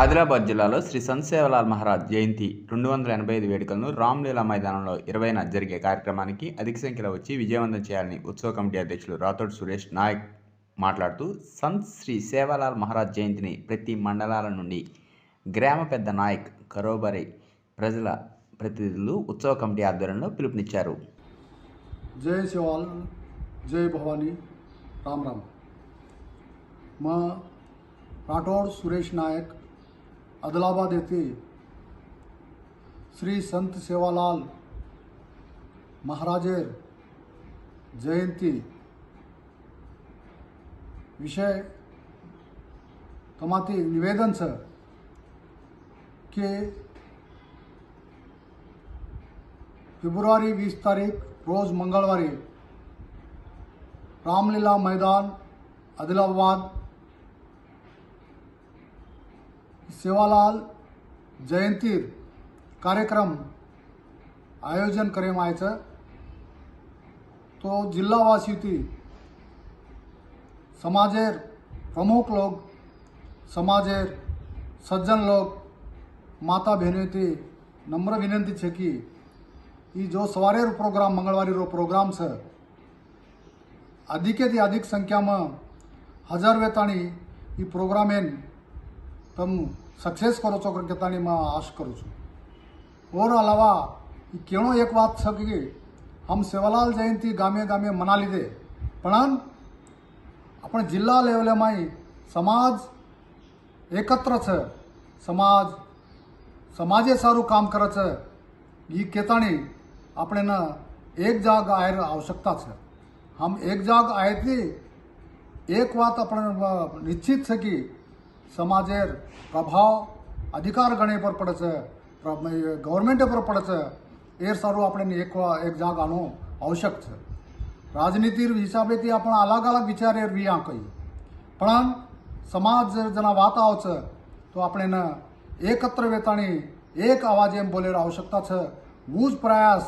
ఆదిలాబాద్ జిల్లాలో శ్రీ సంత్ సేవలాల్ మహారాజ్ జయంతి రెండు వందల ఎనభై ఐదు వేడుకలను రామ్లీలా మైదానంలో ఇరవైన జరిగే కార్యక్రమానికి అధిక సంఖ్యలో వచ్చి విజయవంతం చేయాలని ఉత్సవ కమిటీ అధ్యక్షులు రాథోడ్ సురేష్ నాయక్ మాట్లాడుతూ సంత్ శ్రీ సేవాలాల్ మహారాజ్ జయంతిని ప్రతి మండలాల నుండి గ్రామ పెద్ద నాయక్ కరోబరి ప్రజల ప్రతినిధులు ఉత్సవ కమిటీ ఆధ్వర్యంలో పిలుపునిచ్చారు. జై శివాల్ జై భవానీ రామ్ రామ్. మా రాఠోడ్ సురేష్ నాయక్ आदलाबाद येथे श्री संत सेवालाल महाराजेर जयंती विषय कमाती निवेदन छ के फेब्रुवारी वीस तारीख रोज मंगळवारी रामलीला मैदान आदिलाबाद सेवालाल जयंतीर कार्यक्रम आयोजन करे मायचं. तो जिल्हावासी समाजेर प्रमुख लोग समाजेर सज्जन लोग माता बहनों नम्र विनंती है कि ये जो सवारे रो प्रोग्राम मंगळवारी रो प्रोग्राम से अधिक अधिक संख्या में हजार वेताणी ये प्रोग्राम एन તમ સક્સેસ કરો છો કરતાની માં આશ કરું છું? ઓર અલાવા કેણો એક વાત છે કે આમ સેવાલાલ જયંતિ ગામે ગામે મના લીધે. પણ આપણે જિલ્લા લેવલેમાં સમાજ એકત્ર છે. સમાજ, સમાજે સારું કામ કરે છે. એ કેતાણી આપણે એક જાગ આયર આવશ્યકતા છે. આમ એક જાગ આયથી એક વાત આપણે નિશ્ચિત છે કે સમાજેર પ્રભાવ અધિકાર ગણે પર પડે છે ગવર્મેન્ટ પર પડે છે એ સારું આપણે એક એક જાગ આનું આવશ્યક છે રાજનીતિ હિસાબેથી આપણે અલગ અલગ વિચારે વિયા કહી પણ સમાજ જેના વાત આવશે તો આપણે એને એકત્ર વેતાણી એક અવાજ એમ બોલે આવશ્યકતા છે હું જ પ્રયાસ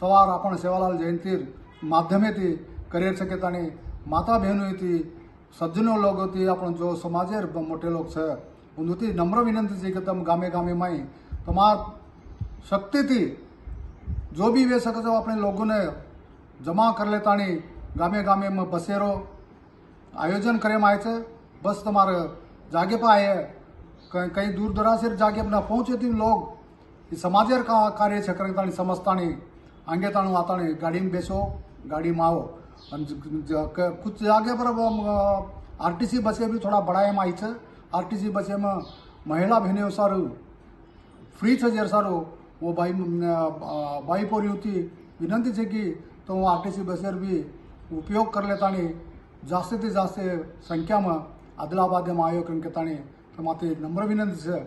સવાર આપણે સેવાલાલ જયંતી માધ્યમેથી કરીએ છે કે તાની માતા બહેનોથી સજ્જનો લોકો હતી આપણો જો સમાજેર મોટેલોક છે ઉંધુથી નમ્ર વિનંતી છે કે તમે ગામે ગામેમાં તમાર શક્તિથી જો બી વે શકો છો આપણે લોકોને જમા કરી લેતાની ગામે ગામે બસેરો આયોજન કરવામાં આવે છે બસ તમારે જાગે પાએ કઈ दूर दरासेर जागे ना पहुंचे ती लोग समाजेर का कार्य छकरताणी समजताणी आंगे ताणू आताणी गाडीन बेसो गाडी मावो कुछ जगह पर आर टी सी बसें भी थोड़ा बढ़ाए में आई है आर टी सी बसें में महिला बहने सारू फ्री છે જ્યારે સારું वो भाई भाई पोरी होती विनंती છે की तो હું આરટીસી બસેર બી ઉપયોગ કરી લેતાની જાસ્તીથી જાસ્ત સંખ્યામાં આદિલાબાદમાં આવ્યો કેમ કે તાણી તમારી નમ્ર વિનંતી છે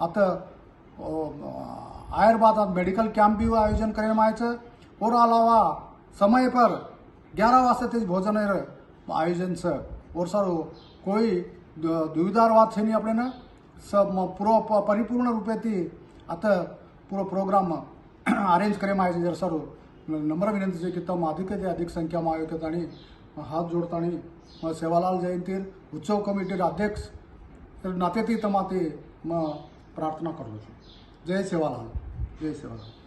आता आयर बाद मेडिकल कैंप भी आयोजन કરવામાં આવે છે और अलावा समय पर અગિયાર વાગ્યાથી ભોજન આયોજન છે ઓરસાળો કોઈ દુવિધાર વાત છે નહીં આપણે પૂરો પરિપૂર્ણ રૂપેથી આત પૂરો પ્રોગ્રામ અરેન્જ કરવામાં આવ્યો છે જ્યારે સારું નમ્ર વિનંતી છે કે તમે અધિકથી અધિક સંખ્યામાં આવ્યો કે તાણી હાથ જોડતાણી સેવાલાલ જયંતિર ઉત્સવ કમિટીના અધ્યક્ષ નાતેથી તમાથી પ્રાર્થના કરું છું જય સેવાલાલ જય સેવાલાલ